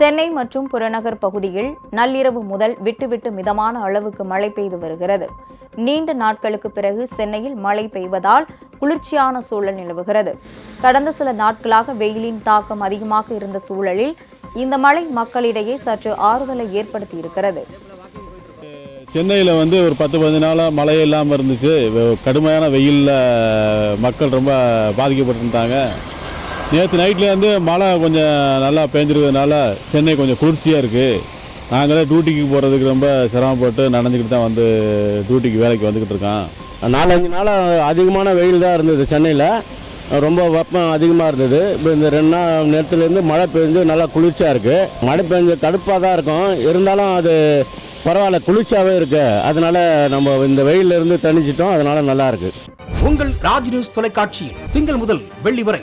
சென்னை மற்றும் புறநகர் பகுதியில் நள்ளிரவு முதல் விட்டுவிட்டு மிதமான அளவுக்கு மழை பெய்து வருகிறது. நீண்ட நாட்களுக்கு பிறகு சென்னையில் மழை பெய்வதால் குளிர்ச்சியான சூழல் நிலவுகிறது. கடந்த சில நாட்களாக வெயிலின் தாக்கம் அதிகமாக இருந்த சூழலில் இந்த மழை மக்களிடையே சற்று ஆறுதலை ஏற்படுத்தி இருக்கிறது சென்னையில் வந்து ஒரு பத்து பதினஞ்சு நாளாக மழை இல்லாமல் இருந்துச்சு. கடுமையான வெயிலில் மக்கள் ரொம்ப பாதிக்கப்பட்டிருந்தாங்க. நேற்று நைட்லேருந்து மழை கொஞ்சம் நல்லா பெஞ்சிருக்கிறதுனால சென்னை கொஞ்சம் குளிர்ச்சியாக இருக்குது நாங்களே டியூட்டிக்கு போகிறதுக்கு ரொம்ப சிரமப்பட்டு நனைஞ்சிக்கிட்டு தான் வந்து டியூட்டிக்கு வேலைக்கு வந்துக்கிட்டு இருக்கோம் நாலஞ்சு நாளாக அதிகமான வெயில் தான் இருந்தது சென்னையில். ரொம்ப வெப்பம் அதிகமாக இருந்தது. இப்போ இந்த ரெண்டு நாள் நேரத்துலேருந்து மழை பெஞ்சு நல்லா குளிர்ச்சியாக இருக்குது மழை பெஞ்ச தடுப்பாக தான் இருக்கும். இருந்தாலும் அது பரவாயில்ல குளிர்ச்சியாகவே இருக்கு. அதனால நம்ம இந்த வெயில்ல இருந்து தணிச்சிட்டோம் அதனால நல்லா இருக்கு. உங்கள் ராஜ் நியூஸ் தொலைக்காட்சியில் திங்கள் முதல் வெள்ளி வரை